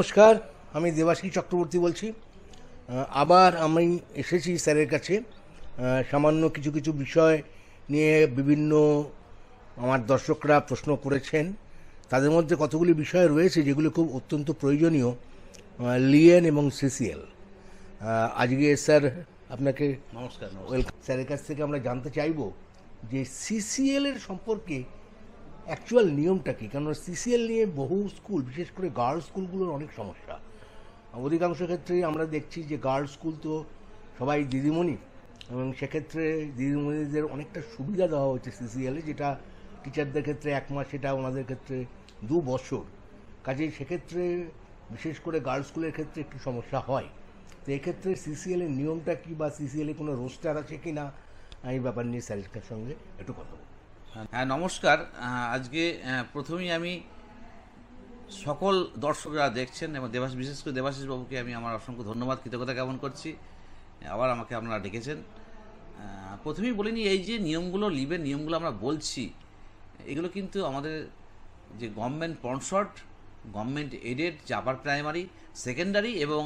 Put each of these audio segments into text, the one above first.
নমস্কার আমি দেবাশিস চক্রবর্তী বলছি। আবার আমি এসেছি স্যারের কাছে। সামান্য কিছু কিছু বিষয় নিয়ে বিভিন্ন আমার দর্শকরা প্রশ্ন করেছেন। তাদের মধ্যে কতগুলি বিষয় রয়েছে যেগুলো খুব অত্যন্ত প্রয়োজনীয় লিয়েন এবং সিসিএল আজকে স্যার আপনাকে নমস্কার ওয়েলকাম। স্যারের কাছ থেকে আমরা জানতে চাইব যে সিসিএল এর সম্পর্কে অ্যাকচুয়াল নিয়মটা কী? কারণ সিসিএল নিয়ে বহু স্কুল, বিশেষ করে গার্লস স্কুলগুলোর অনেক সমস্যা। অধিকাংশ ক্ষেত্রেই আমরা দেখছি যে গার্লস স্কুল তো সবাই দিদিমণি এবং সেক্ষেত্রে দিদিমণিদের অনেকটা সুবিধা দেওয়া হচ্ছে সিসিএলে যেটা টিচারদের ক্ষেত্রে এক মাস, সেটা ওনাদের ক্ষেত্রে দু বছর। কাজেই সেক্ষেত্রে বিশেষ করে গার্লস স্কুলের ক্ষেত্রে একটু সমস্যা হয়। তো এক্ষেত্রে সিসিএলের নিয়মটা কি বা সিসিএল কোনো রোস্টার আছে কি না এই ব্যাপার নিয়ে স্যারের সঙ্গে একটু কথা বলব। হ্যাঁ নমস্কার। আজকে প্রথমেই আমি সকল দর্শকরা দেখছেন এবং দেবাস বিশেষ করে দেবাশিস বাবুকে আমি আমার অসংখ্য ধন্যবাদ, কৃতজ্ঞতা জ্ঞাপন করছি। আবার আমাকে আপনারা ডেকেছেন। প্রথমেই বলিনি এই যে নিয়মগুলো লিবের নিয়মগুলো আমরা বলছি, এগুলো কিন্তু আমাদের যে গভর্নমেন্ট পনসর্ট গভর্নমেন্ট এডেড, যে প্রাইমারি, সেকেন্ডারি এবং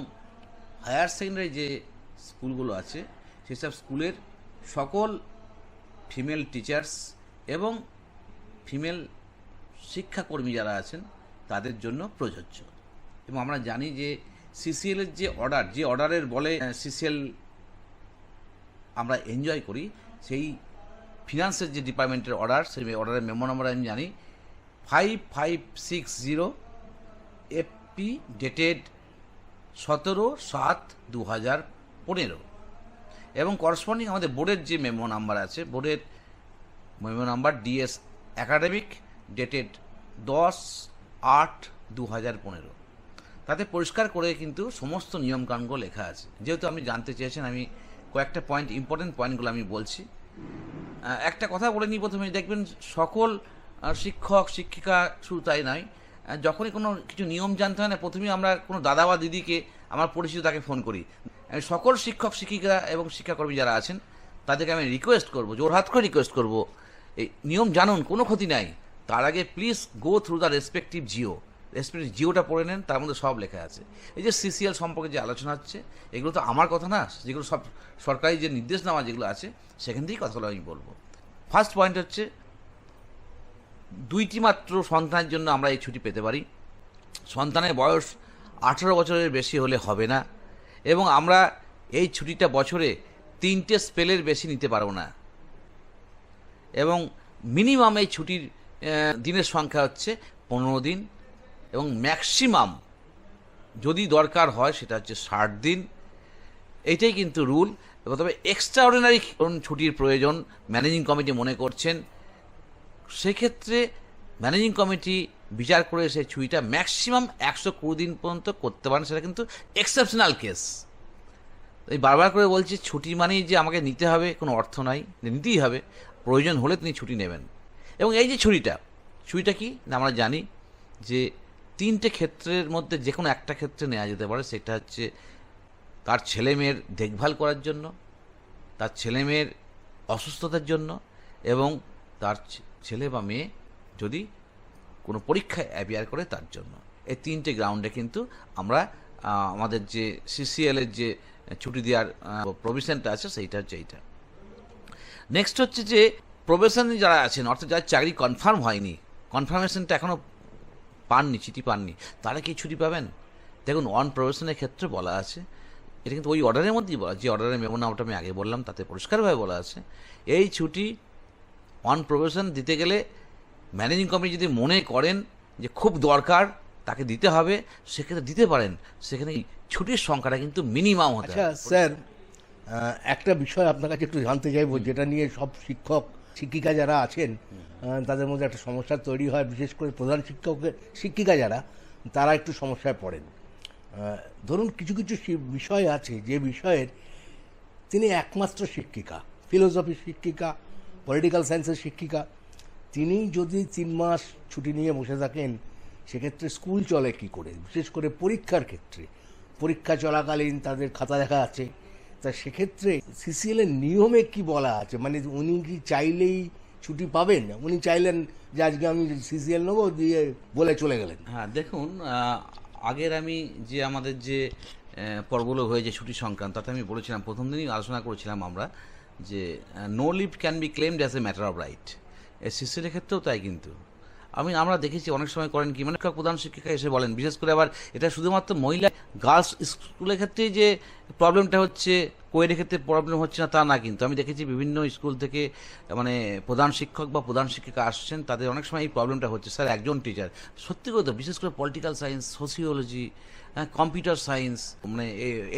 হায়ার সেকেন্ডারি যে স্কুলগুলো আছে, সেসব স্কুলের সকল ফিমেল টিচার্স এবং ফিমেল শিক্ষাকর্মী যারা আছেন, তাদের জন্য প্রযোজ্য। এবং আমরা জানি যে সিসিএলের যে অর্ডার যে অর্ডারের বলে সিসিএল আমরা এনজয় করি, সেই ফিনান্সের যে ডিপার্টমেন্টের অর্ডার সেই অর্ডারের মেমো নাম্বার আমি জানি five five six zero F P dated সতেরো সাত দু হাজার পনেরো। এবং করসপন্ডিং আমাদের বোর্ডের যে মেমো নাম্বার আছে বোর্ডের memo number D S academic dated দশ আট দু হাজার পনেরো। তাতে পরিষ্কার করে কিন্তু সমস্ত নিয়মকানুনগুলো লেখা আছে। যেহেতু আপনি জানতে চেয়েছেন, আমি কয়েকটা পয়েন্ট ইম্পর্টেন্ট পয়েন্টগুলো আমি বলছি। একটা কথা বলে নিই প্রথমে, দেখবেন সকল শিক্ষক, শিক্ষিকা শুধু তাই নয় যখনই কোনো কিছু নিয়ম জানতে হয় না, প্রথমেই আমরা কোনো দাদা বা দিদিকে, আমার পরিচিত তাকে ফোন করি। সকল শিক্ষক, শিক্ষিকা এবং শিক্ষাকর্মী যারা আছেন তাদেরকে আমি রিকোয়েস্ট করব জোরহাত করে রিকোয়েস্ট করব। এই নিয়ম জানুন, কোনো ক্ষতি নাই। তার আগে please go through the respective G O respective জিওটা পড়ে নেন, তার মধ্যে সব লেখা আছে। এই যে সিসিএল সম্পর্কে যে আলোচনা হচ্ছে, এগুলো তো আমার কথা না, যেগুলো সব সরকারি যে নির্দেশনামা যেগুলো আছে, সেখান থেকেই কথাগুলো আমি বলব। ফার্স্ট পয়েন্ট হচ্ছে, দুইটি মাত্র সন্তানের জন্য আমরা এই ছুটি পেতে পারি। সন্তানের বয়স আঠেরো বছরের বেশি হলে হবে না। এবং আমরা এই ছুটিটা বছরে তিনটে স্পেলের বেশি নিতে পারব না। এবং মিনিমাম এই ছুটির দিনের সংখ্যা হচ্ছে পনেরো দিন এবং ম্যাক্সিমাম যদি দরকার হয় সেটা হচ্ছে ষাট দিন। এইটাই কিন্তু রুল। তবে এক্সট্রা অর্ডিনারি ছুটির প্রয়োজন ম্যানেজিং কমিটি মনে করছেন, সেক্ষেত্রে ম্যানেজিং কমিটি বিচার করে সেই ছুটিটা ম্যাক্সিমাম একশো কুড়ি দিন পর্যন্ত করতে পারেন, সেটা কিন্তু এক্সেপশনাল কেস এই বারবার করে বলছি ছুটি মানেই যে আমাকে নিতে হবে, কোনো অর্থ নাই নিতেই হবে, প্রয়োজন হলে তিনি ছুটি নেবেন। এবং এই যে ছুটিটা ছুটিটা কি? না, আমরা জানি যে তিনটে ক্ষেত্রের মধ্যে যে কোনো একটা ক্ষেত্রে নেওয়া যেতে পারে। সেটা হচ্ছে তার ছেলে মেয়ের দেখভাল করার জন্য, তার ছেলে মেয়ের অসুস্থতার জন্য, এবং তার ছেলে বা মেয়ে যদি কোনো পরীক্ষায় অ্যাপিয়ার করে তার জন্য। এই তিনটে গ্রাউন্ডে কিন্তু আমরা আমাদের যে সিসিএল এর যে ছুটি দেওয়ার প্রভিশনটা আছে, সেইটা হচ্ছে এইটা। নেক্সট হচ্ছে যে প্রবেশনে যারা আছেন, অর্থাৎ যারা চাকরি কনফার্ম হয়নি কনফার্মেশনটা এখনও পাননি, চিঠি পাননি, তারা কি ছুটি পাবেন? দেখুন অন প্রবেশনের ক্ষেত্রে বলা আছে, এটা কিন্তু ওই অর্ডারের মধ্যেই বলা যে অর্ডারের মেমো নামটা আমি আগে বললাম, তাতে পরিষ্কারভাবে বলা আছে, এই ছুটি অন প্রবেশন দিতে গেলে ম্যানেজিং কমিটি যদি মনে করেন যে খুব দরকার তাকে দিতে হবে সেক্ষেত্রে দিতে পারেন। সেখানে ছুটির সংখ্যাটা কিন্তু মিনিমাম হতে আচ্ছা হবে। স্যার একটা বিষয় আপনার কাছে একটু জানতে চাইব যেটা নিয়ে সব শিক্ষক শিক্ষিকা যারা আছেন তাদের মধ্যে একটা সমস্যা তৈরি হয় বিশেষ করে প্রধান শিক্ষকের শিক্ষিকা যারা তারা একটু সমস্যায় পড়েন। ধরুন কিছু কিছু বিষয় আছে যে বিষয়ের তিনি একমাত্র শিক্ষিকা ফিলোসফি শিক্ষিকা পলিটিক্যাল সায়েন্সের শিক্ষিকা। তিনি যদি তিন মাস ছুটি নিয়ে বসে থাকেন সেক্ষেত্রে স্কুল চলে কি করে? বিশেষ করে পরীক্ষার ক্ষেত্রে। পরীক্ষা চলাকালীন তাদের খাতা দেখা আছে। তা সেক্ষেত্রে সিসিএল এর নিয়মে কি বলা আছে? মানে উনি কি চাইলেই ছুটি পাবেন? উনি চাইলেন যে আজকে আমি সিসিএল নেব দিয়ে বলে চলে গেলেন। হ্যাঁ দেখুন আগের আমি যে আমাদের যে পর্বগুলো হয়েছে ছুটি সংক্রান্ত, তাতে আমি বলেছিলাম, প্রথম দিনই আলোচনা করেছিলাম আমরা যে no leave can be claimed as a matter of right এর শিশুদের ক্ষেত্রেও তাই কিন্তু। আমি আমরা দেখেছি অনেক সময় করেন কি মানে প্রধান শিক্ষিকা এসে বলেন বিশেষ করে আবার এটা শুধুমাত্র মহিলা গার্লস স্কুলের ক্ষেত্রেই যে প্রবলেমটা হচ্ছে কোয়েডের ক্ষেত্রে প্রবলেম হচ্ছে না তা না কিন্তু। আমি দেখেছি বিভিন্ন স্কুল থেকে মানে প্রধান শিক্ষক বা প্রধান শিক্ষিকা আসছেন তাদের অনেক সময় এই প্রবলেমটা হচ্ছে। স্যার একজন টিচার সত্যি কথা বিশেষ করে পলিটিক্যাল সায়েন্স সোসিওলজি হ্যাঁ কম্পিউটার সায়েন্স মানে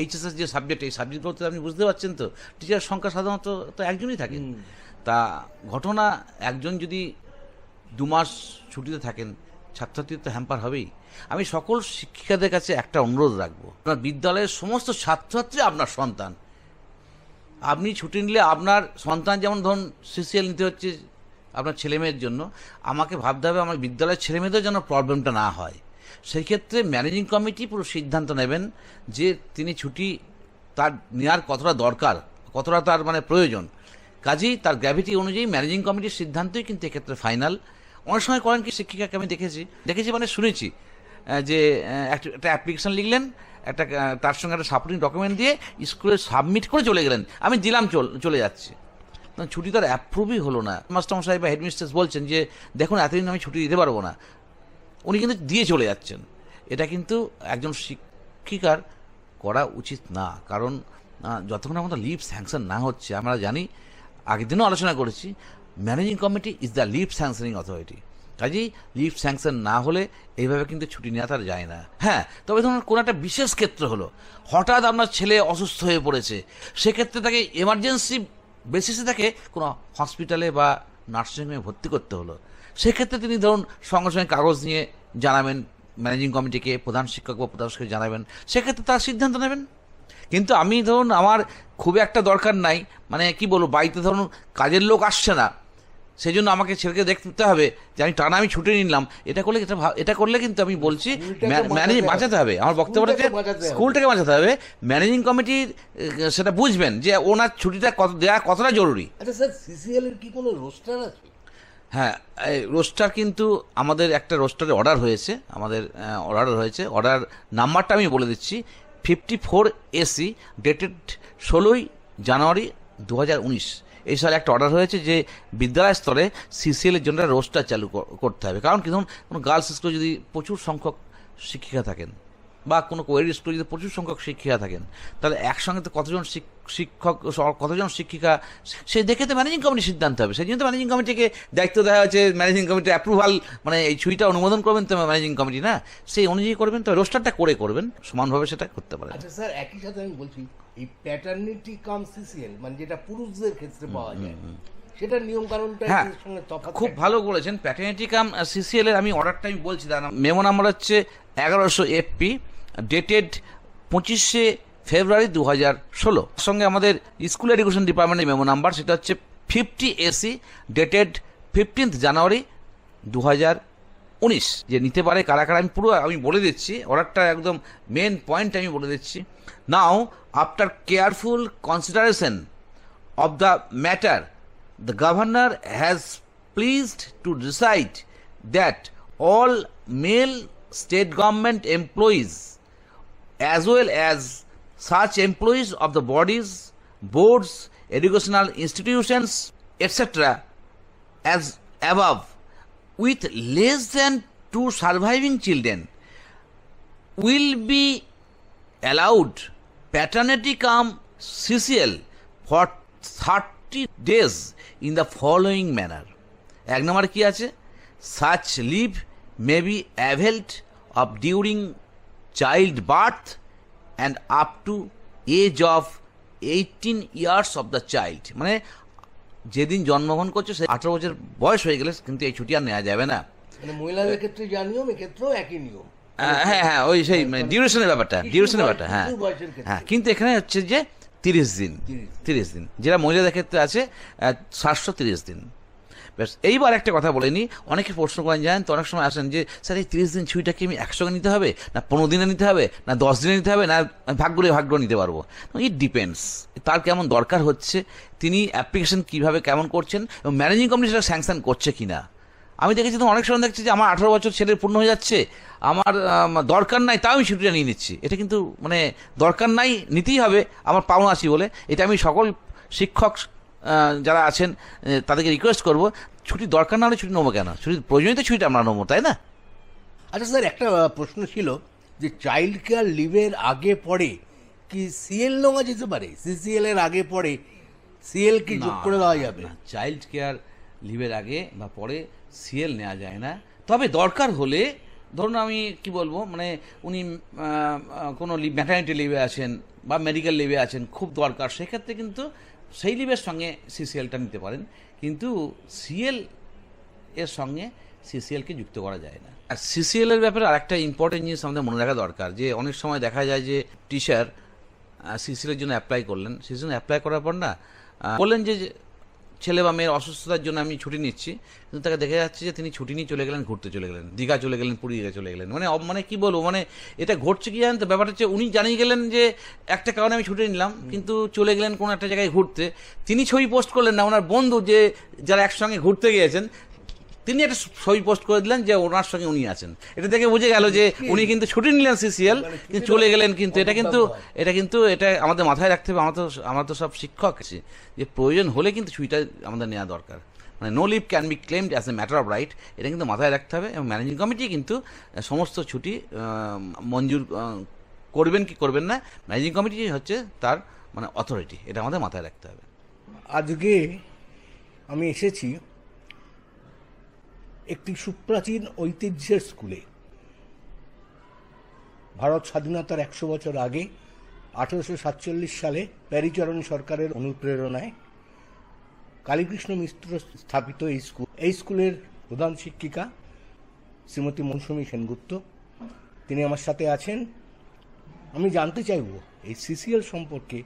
এইচএসএস যে সাবজেক্ট এই সাবজেক্টগুলোতে আপনি বুঝতে পারছেন তো? টিচার সংখ্যা সাধারণত তো একজনই থাকেন তা ঘটনা একজন যদি দু মাস ছুটিতে থাকেন, ছাত্রছাত্রীর তো হ্যাম্পার হবেই। আমি সকল শিক্ষিকাদের কাছে একটা অনুরোধ রাখব। আপনার বিদ্যালয়ের সমস্ত ছাত্রছাত্রী আপনার সন্তান। আপনি ছুটি নিলে আপনার সন্তান যেমন ধরুন সিসিএল নিতে হচ্ছে আপনার ছেলেমেয়ের জন্য, আমাকে ভাবতে হবে আমার বিদ্যালয়ের ছেলেমেয়েদের যেন প্রবলেমটা না হয়। সেই ক্ষেত্রে ম্যানেজিং কমিটি পুরো সিদ্ধান্ত নেবেন যে তিনি ছুটি তার নেওয়ার কতটা দরকার, কতটা তার মানে প্রয়োজন। কাজেই তার গ্র্যাভিটি অনুযায়ী ম্যানেজিং কমিটির সিদ্ধান্তই কিন্তু এক্ষেত্রে ফাইনাল অনেক সময় করেন কি শিক্ষিকাকে আমি দেখেছি দেখেছি মানে শুনেছি যে একটা অ্যাপ্লিকেশন লিখলেন, একটা তার সঙ্গে একটা সাপোর্টিং ডকুমেন্ট দিয়ে স্কুলে সাবমিট করে চলে গেলেন। আমি দিলাম চল- যাচ্ছি। ছুটি তার অ্যাপ্রুভই হলো না। মাস্টারমশাই বা হেডমিস্ট্রেস বলছেন যে, দেখুন, এতদিন আমি ছুটি দিতে পারব না। উনি কিন্তু দিয়ে চলে যাচ্ছেন। এটা কিন্তু একজন শিক্ষিকার করা উচিত না। কারণ যতক্ষণ আমাদের লিভ স্যাংশন না হচ্ছে, আমরা জানি, আগের দিনও আলোচনা করেছি managing committee is the leave sanctioning authority কাজেই লিভ স্যাংশন না হলে এইভাবে কিন্তু ছুটি নেওয়া তার যায় না। হ্যাঁ তবে ধরুন কোনো একটা বিশেষ ক্ষেত্র হলো, হঠাৎ আপনার ছেলে অসুস্থ হয়ে পড়েছে, সেক্ষেত্রে তাকে এমার্জেন্সি বেসিসে তাকে কোনো হসপিটালে বা নার্সিংহোমে ভর্তি করতে হলো। সেক্ষেত্রে তিনি ধরুন সঙ্গে সঙ্গে কাগজ নিয়ে জানাবেন ম্যানেজিং কমিটিকে প্রধান শিক্ষক বা প্রধান শিক্ষক জানাবেন, সেক্ষেত্রে তার সিদ্ধান্ত নেবেন। কিন্তু আমি ধরুন আমার খুব একটা দরকার নাই মানে কি বলব, বাড়িতে ধরুন কাজের লোক আসছে না সেই জন্য আমাকে ছেলেকে দেখতে হবে যে আমি টানা আমি ছুটে নিলাম। এটা করলে এটা এটা করলে কিন্তু আমি বলছি ম্যানেজ বাঁচাতে হবে। আমার বক্তব্যটা যে স্কুলটাকে বাঁচাতে হবে। ম্যানেজিং কমিটির সেটা বুঝবেন যে ওনার ছুটিটা কত দেওয়া কতটা জরুরি। আচ্ছা স্যার সিসিএল এর কি কোনো রোস্টার আছে? হ্যাঁ এই রোস্টার কিন্তু আমাদের একটা রোস্টারে অর্ডার হয়েছে। আমাদের অর্ডার হয়েছে। অর্ডার নাম্বারটা আমি বলে দিচ্ছি। ফিফটি ফোর এসি ডেটেড ষোলোই জানুয়ারি দু হাজার উনিশ। এই সালে একটা অর্ডার হয়েছে যে বিদ্যালয় স্তরে সিসিএলের জন্য রোস্টার চালু করতে হবে। কারণ কি ধরুন, কোনো গার্লস স্কুলে যদি প্রচুর সংখ্যক শিক্ষিকা থাকেন বা কোনো কোয়েড স্কুলে যদি প্রচুর সংখ্যক শিক্ষিকা থাকেন, তাহলে একসঙ্গে তো কতজন শিক- শিক্ষক কতজন শিক্ষিকা, সে দেখে তো ম্যানেজিং কমিটি সিদ্ধান্ত হবে। সেই জন্য তো ম্যানেজিং কমিটিকে দায়িত্ব দেওয়া হয়েছে ম্যানেজিং কমিটির অ্যাপ্রুভাল মানে এই ছুটিটা অনুমোদন করবেন তো ম্যানেজিং কমিটি না? সেই অনুযায়ী করবেন, তো রোস্টারটা করে করবেন, সমানভাবে সেটা করতে পারেন। আচ্ছা স্যার, একই সাথে আমি বলছি এই প্যাটার্নিটি কাম সিসিএল মানে যেটা পুরুষদের ক্ষেত্রে পাওয়া যায়। সেটার নিয়ম কানুনটা হ্যাঁ, সঙ্গে তফাৎ খুব ভালো বলেছেন। প্যাটার্নিটি কাম সিসিএল এর আমি অর্ডারটা আমি বলছি দাঁড়ান। মেমো নাম্বার হচ্ছে এগারোশো এফপি ডেটেড পঁচিশে ফেব্রুয়ারি দু হাজার ষোলো সঙ্গে আমাদের স্কুল এডুকেশন ডিপার্টমেন্টের মেমো নাম্বার সেটা হচ্ছে fifty AC dated fifteenth January দু হাজার উনিশ, যে নিতে পারে কারা কারা, আমি পুরো, আমি বলে দিচ্ছি, অর্ডারটা একদম মেন পয়েন্ট আমি বলে দিচ্ছি। Now after careful consideration of the matter the governor has pleased to decide that all male state government employees as well as search employees of the bodies boards educational institutions etcetera as above with less than two surviving children will be allowed paternity cum CCL for thirty days in the following manner এক নম্বর কী আছে? Such leave may be availed of during child birth and up to age of eighteen years of the child মানে যেদিন জন্মগ্রহণ করছে সে আঠারো বছর বয়স হয়ে গেলে কিন্তু এই ছুটি আর নেওয়া যাবে না। মানে মহিলাদের ক্ষেত্রে যা নিয়ম এক্ষেত্রেও একই নিয়ম। হ্যাঁ হ্যাঁ হ্যাঁ ওই সেই মানে ডিউরেশনের ব্যাপারটা ডিউরেশনের ব্যাপারটা হ্যাঁ। হ্যাঁ কিন্তু এখানে হচ্ছে যে তিরিশ দিন তিরিশ দিন। যেটা মহিলাদের ক্ষেত্রে আছে সাতশো তিরিশ দিন। ব্যাস, এইবার একটা কথা বলে নিই অনেকে প্রশ্ন করেন, জানেন তো, অনেক সময় আসেন যে, স্যার, এই তিরিশ দিন ছুটিটা কি আমি একসঙ্গে নিতে হবে? না পনেরো দিনে নিতে হবে? না দশ দিনে নিতে হবে? না আমি ভাগ করে নিতে পারব? ইট ডিপেন্ডস তার কেমন দরকার হচ্ছে, তিনি অ্যাপ্লিকেশন কীভাবে কেমন করছেন এবং ম্যানেজিং কমিটি সেটা স্যাংশন করছে কি না আমি দেখেছি তো অনেক সময় দেখছি যে, আমার আঠারো বছর ছেলের পূর্ণ হয়ে যাচ্ছে, আমার দরকার নাই, তাও আমি ছুটিটা নিয়ে নিচ্ছি। এটা কিন্তু মানে দরকার নাই, নিতেই হবে, আমার পাওনা আছি বলে। এটা আমি সকল শিক্ষক যারা আছেন তাদেরকে রিকোয়েস্ট করব ছুটি দরকার না হলে ছুটি নেব কেন? ছুটি প্রয়োজনীয় তো ছুটিটা আমরা নেব তাই না? আচ্ছা স্যার একটা প্রশ্ন ছিল যে চাইল্ড কেয়ার লিভের আগে পরে কি সিএল নেওয়া যেতে পারে? সিসিএল এর আগে পরে সিএল কি যোগ করে দেওয়া যাবে? চাইল্ড কেয়ার লিভের আগে বা পরে সিএল নেওয়া যায় না। তবে দরকার হলে ধরুন আমি কি বলব মানে উনি কোনো ম্যাটার্নিটি লিভে আছেন বা মেডিকেল লিভে আছেন খুব দরকার। সেক্ষেত্রে কিন্তু সেই লিভের সঙ্গে সিসিএলটা নিতে পারেন, কিন্তু সিএল এর সঙ্গে সিসিএলকে যুক্ত করা যায় না। আর সিসিএল এর ব্যাপারে আরেকটা ইম্পর্টেন্ট জিনিস আমাদের মনে রাখা দরকার, যে অনেক সময় দেখা যায় যে টিচার সিসিএল এর জন্য অ্যাপ্লাই করলেন। সিসিএল অ্যাপ্লাই করার পর না বললেন যে যে ছেলে বা মেয়ের অসুস্থতার জন্য আমি ছুটি নিচ্ছি কিন্তু তাকে দেখা যাচ্ছে যে তিনি ছুটি নিয়ে চলে গেলেন ঘুরতে চলে গেলেন দীঘা চলে গেলেন পুরী দীঘা চলে গেলেন। মানে মানে কি বলব মানে এটা ঘটছে কি জানেন তো? ব্যাপারটা হচ্ছে উনি জানিয়ে গেলেন যে একটা কারণে আমি ছুটি নিলাম কিন্তু চলে গেলেন কোনো একটা জায়গায় ঘুরতে। তিনি ছবি পোস্ট করলেন না ওনার বন্ধু যে যারা একসঙ্গে ঘুরতে গিয়েছেন তিনি একটা ছবি পোস্ট করে দিলেন যে ওনার সঙ্গে উনি আছেন। এটা দেখে বুঝে গেল যে উনি কিন্তু ছুটি নিলেন সিসিএল কিন্তু চলে গেলেন কিন্তু। এটা কিন্তু এটা কিন্তু এটা আমাদের মাথায় রাখতে হবে। আমরা তো আমরা তো সব শিক্ষক আছি। যে প্রয়োজন হলে কিন্তু ছুটিটা আমাদের নেওয়া দরকার। মানে no leave can be claimed as a matter of right এটা কিন্তু মাথায় রাখতে হবে এবং ম্যানেজিং কমিটি কিন্তু সমস্ত ছুটি মঞ্জুর করবেন কি করবেন না ম্যানেজিং কমিটি হচ্ছে তার মানে অথরিটি এটা আমাদের মাথায় রাখতে হবে। আজকে আমি এসেছি একটি সুপ্রাচীন ঐতিহ্যের স্কুলে। ভারত স্বাধীনতার একশো বছর আগে, আঠেরোশো সাতচল্লিশ সালে প্যারিচরণ সরকারের অনুপ্রেরণায় কালীকৃষ্ণ মিত্র স্থাপিত এই স্কুল। এই স্কুলের প্রধান শিক্ষিকা শ্রীমতী মৌসুমী সেনগুপ্ত। তিনি আমার সাথে আছেন। আমি জানতে চাইব, এই সিসিএল সম্পর্কে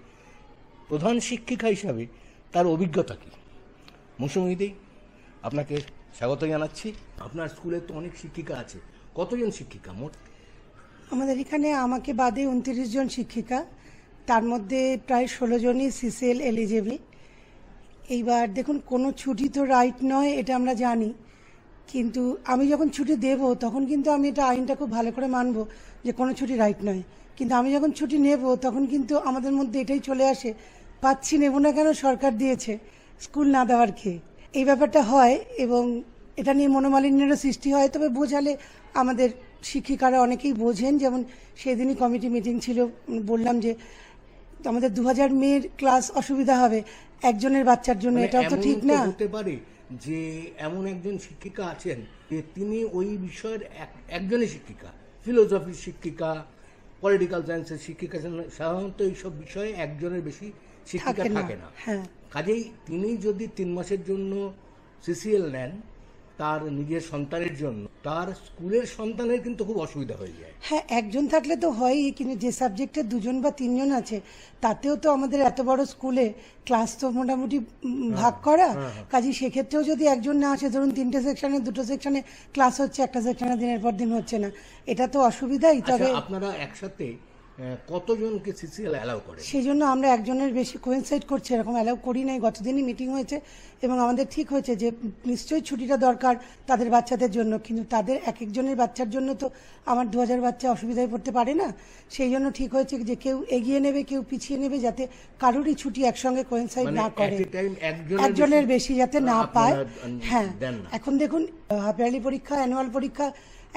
প্রধান শিক্ষিকা হিসাবে তার অভিজ্ঞতা কি? মৌসুমিদি আপনাকে স্বাগত জানাচ্ছি। আপনার স্কুলে তো অনেক শিক্ষিকা আছে। কতজন শিক্ষিকা মোট? আমাদের এখানে আমাকে বাদে উনত্রিশ জন শিক্ষিকা। তার মধ্যে প্রায় ষোলো জনই সিসিএল এলিজেবল এইবার দেখুন, কোনো ছুটি তো রাইট নয়, এটা আমরা জানি। কিন্তু আমি যখন ছুটি দেব, তখন কিন্তু আমি এটা আইনটা খুব ভালো করে মানব যে কোনো ছুটি রাইট নয়। কিন্তু আমি যখন ছুটি নেব, তখন কিন্তু আমাদের মধ্যে এটাই চলে আসে, পাচ্ছি নেব না কেন সরকার দিয়েছে স্কুল না দেওয়ার খেয়ে। এই ব্যাপারটা হয় এবং এটা নিয়ে মনোমালিন্যেরও সৃষ্টি হয়। তবে বোঝালে আমাদের শিক্ষিকারা অনেকেই বোঝেন। যেমন সেদিনই কমিটি মিটিং ছিল বললাম যে আমাদের দু হাজার মেয়ের ক্লাস অসুবিধা হবে। একজনের বাচ্চার জন্য মানে এটাও তো ঠিক না। হতে পারে যে এমন একজন শিক্ষিকা আছেন যে তিনি ওই বিষয়ের এক- একজনই শিক্ষিকা। ফিলোসফির শিক্ষিকা পলিটিক্যাল সায়েন্সের শিক্ষিকা সাধারণত এইসব বিষয়ে একজনের বেশি শিক্ষিকা থাকে না। হ্যাঁ। কাজেই তিনি যদি তিন মাসের জন্য সিসিএল নেন তার নিজের সন্তানের জন্য তার স্কুলের সন্তানের কিন্তু খুব অসুবিধা হয়ে যায়। হ্যাঁ একজন থাকলে তো হয়ই কিন্তু যে সাবজেক্টে দুজন বা তিনজন আছে তাতেও তো আমাদের এত বড় স্কুলে ক্লাস তো মোটামুটি ভাগ করা। কাজে সেক্ষেত্রেও যদি একজন না আসে ধরুন তিনটে সেকশনে দুটো সেকশনে ক্লাস হচ্ছে একটা সেকশনে দিনের পর দিন হচ্ছে না। এটা তো অসুবিধাই তবে আচ্ছা আপনারা একসাথে কতজনকে সিসিএল অ্যালাউ করে? সেই জন্য আমরা একজনের বেশি কোয়েনসাইড করছি এরকম অ্যালাউ করি নাই। গতদিনই মিটিং হয়েছে এবং আমাদের ঠিক হয়েছে যে নিশ্চয়ই ছুটিটা দরকার তাদের বাচ্চাদের জন্য কিন্তু তাদের এক একজনের বাচ্চার জন্য তো আমার দু হাজার বাচ্চা অসুবিধায় পড়তে পারে না। সেই জন্য ঠিক হয়েছে যে কেউ এগিয়ে নেবে কেউ পিছিয়ে নেবে যাতে কারোরই ছুটি একসঙ্গে কোয়েনসাইড মানে না করে। একজনের বেশি বেশি যাতে না পায়। হ্যাঁ এখন দেখুন হাফ ইয়ারলি পরীক্ষা অ্যানুয়াল পরীক্ষা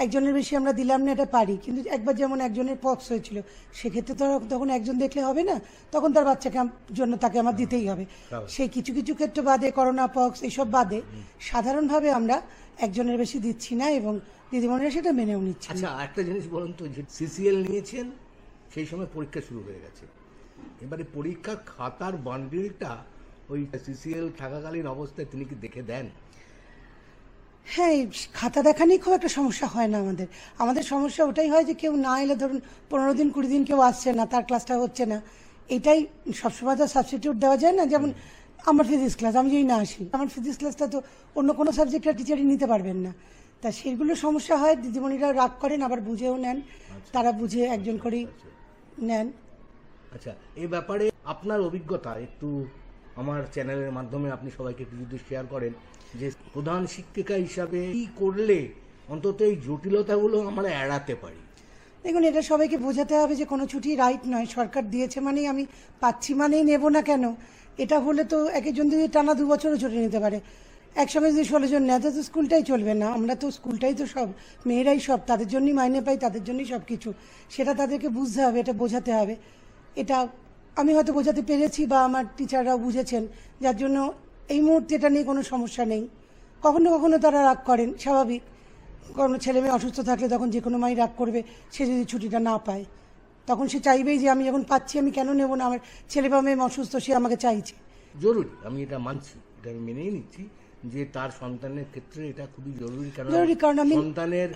একজনের বেশি আমরা দিলাম না এটা পারি। কিন্তু একবার যেমন একজনের পক্স হয়েছিল সেক্ষেত্রে তো তখন একজন দেখলে হবে না তখন তার বাচ্চাকে জন্য তাকে আমার দিতেই হবে। সেই কিছু কিছু ক্ষেত্রে বাদে করোনা পক্স এইসব বাদে সাধারণভাবে আমরা একজনের বেশি দিচ্ছি না এবং দিদিমণিরা সেটা মেনেও নিচ্ছে আচ্ছা একটা জিনিস বলুন তো যে সিসিএল নিয়েছেন সেই সময় পরীক্ষা শুরু হয়ে গেছে। এবারে পরীক্ষার খাতার বান্ডিলটা ওই সিসিএল থাকাকালীন অবস্থায় তিনি কি দেখে দেন? হ্যাঁ এই খাতা দেখা নিয়ে খুব একটা সমস্যা হয় না আমাদের। আমাদের সমস্যা ওটাই হয় যে কেউ না এলে ধরুন পনেরো দিন কুড়ি দিন কেউ আসছে না তার ক্লাসটা হচ্ছে না। এটাই সবসময় তো সাবস্টিটিউট দেওয়া যায় না যেমন আমার ফিজিক্স ক্লাস আমি যদি না আসি আমার ফিজিক্স ক্লাসটা তো অন্য কোনো সাবজেক্টের টিচারই নিতে পারবেন না। তা সেগুলো সমস্যা হয় দিদিমণিরা রাগ করেন আবার বুঝেও নেন। তারা বুঝে একজন করেই নেন। আচ্ছা এই ব্যাপারে আপনার অভিজ্ঞতা একটু আমার চ্যানেলের মাধ্যমে আপনি সবাইকে যদি শেয়ার করেন যে প্রধান শিক্ষিকা হিসাবে কি করলে অন্তত এই জটিলতাগুলো আমরা এড়াতে পারি? দেখুন, এটা সবাইকে বোঝাতে হবে যে কোনো ছুটি রাইট নয়। সরকার দিয়েছে মানেই আমি পাচ্ছি মানেই নেব না কেন? এটা হলে তো এক একজন যদি টানা দু বছরও ছুটি নিতে পারে। একসঙ্গে যদি ষোলো জন নেয় তো স্কুলটাই চলবে না। আমরা তো স্কুলটাই তো সব, মেয়েরাই সব, তাদের জন্যই মাইনে পাই, তাদের জন্যই সব কিছু সেটা তাদেরকে বুঝতে হবে, এটা বোঝাতে হবে। এটা আমি হয়তো বোঝাতে পেরেছি বা আমার টিচাররাও বুঝেছেন, যার জন্য এই মুহূর্তে এটা নিয়ে কোনো সমস্যা নেই। কখনো কখনো তারা রাগ করেন, স্বাভাবিক। কোনো ছেলে মেয়ে অসুস্থ থাকলে তখন যে কোনো মাই রাগ করবে, সে যদি ছুটিটা না পায়। তখন সে চাইবেই যে আমি যখন পাচ্ছি, আমি কেন নেব না? আমার ছেলে বা মেয়ে অসুস্থ, সে আমাকে চাইছে। জরুরি, আমি এটা মানছি, এটা আমি মেনেই নিচ্ছি। যে তার সন্তানের ক্ষেত্রে এটা খুবই জরুরি কারণ জরুরি কারণ আমি- সন্তানের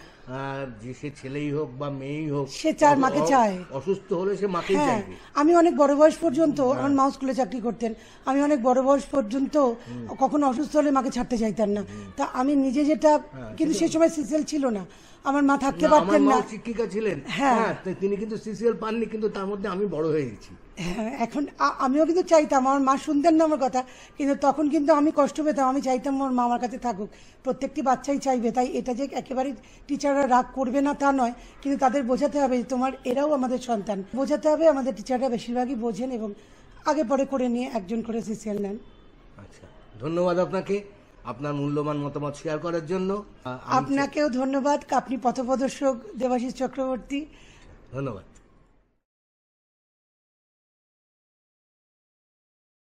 যে সে ছেলেই হোক বা মেয়েই হোক সে চায়, মাকে চায়। অসুস্থ হলে সে মাকেই হ্যাঁ চাইবে। আমি অনেক বড় বয়স পর্যন্ত আমার মা স্কুলে চাকরি করতেন। আমি অনেক বড় বয়স পর্যন্ত কখনো অসুস্থ হলে মাকে ছাড়তে চাইতেন না। তা আমি নিজে যেটা কিন্তু সেই সময় সিসেল ছিল না। আমার মা থাকতে হ্যাঁ, না, পারতেন না। শিক্ষিকা ছিলেন। হ্যাঁ। হ্যাঁ তিনি কিন্তু সিসিএল পাননি কিন্তু তার মধ্যে আমি বড় হয়ে গেছি। হ্যাঁ এখন আমিও কিন্তু চাইতাম আমার মা শুনতেন না আমার কথা কিন্তু তখন কিন্তু আমি কষ্ট পেতাম আমি চাইতাম আমার মা আমার কাছে থাকুক। প্রত্যেকটি বাচ্চাই চাইবে তাই এটা যে একেবারেই টিচাররা রাগ করবে না তা নয় কিন্তু তাদের বোঝাতে হবে যে তোমার এরাও আমাদের সন্তান। বোঝাতে হবে আমাদের টিচাররা বেশিরভাগই বোঝেন এবং আগে পরে করে নিয়ে একজন করে সিসিএল নেন। আচ্ছা ধন্যবাদ আপনাকে আপনার মূল্যবান মতামত শেয়ার করার জন্য। আপনাকেও ধন্যবাদ আপনি পথপ্রদর্শক দেবাশিস চক্রবর্তী। ধন্যবাদ।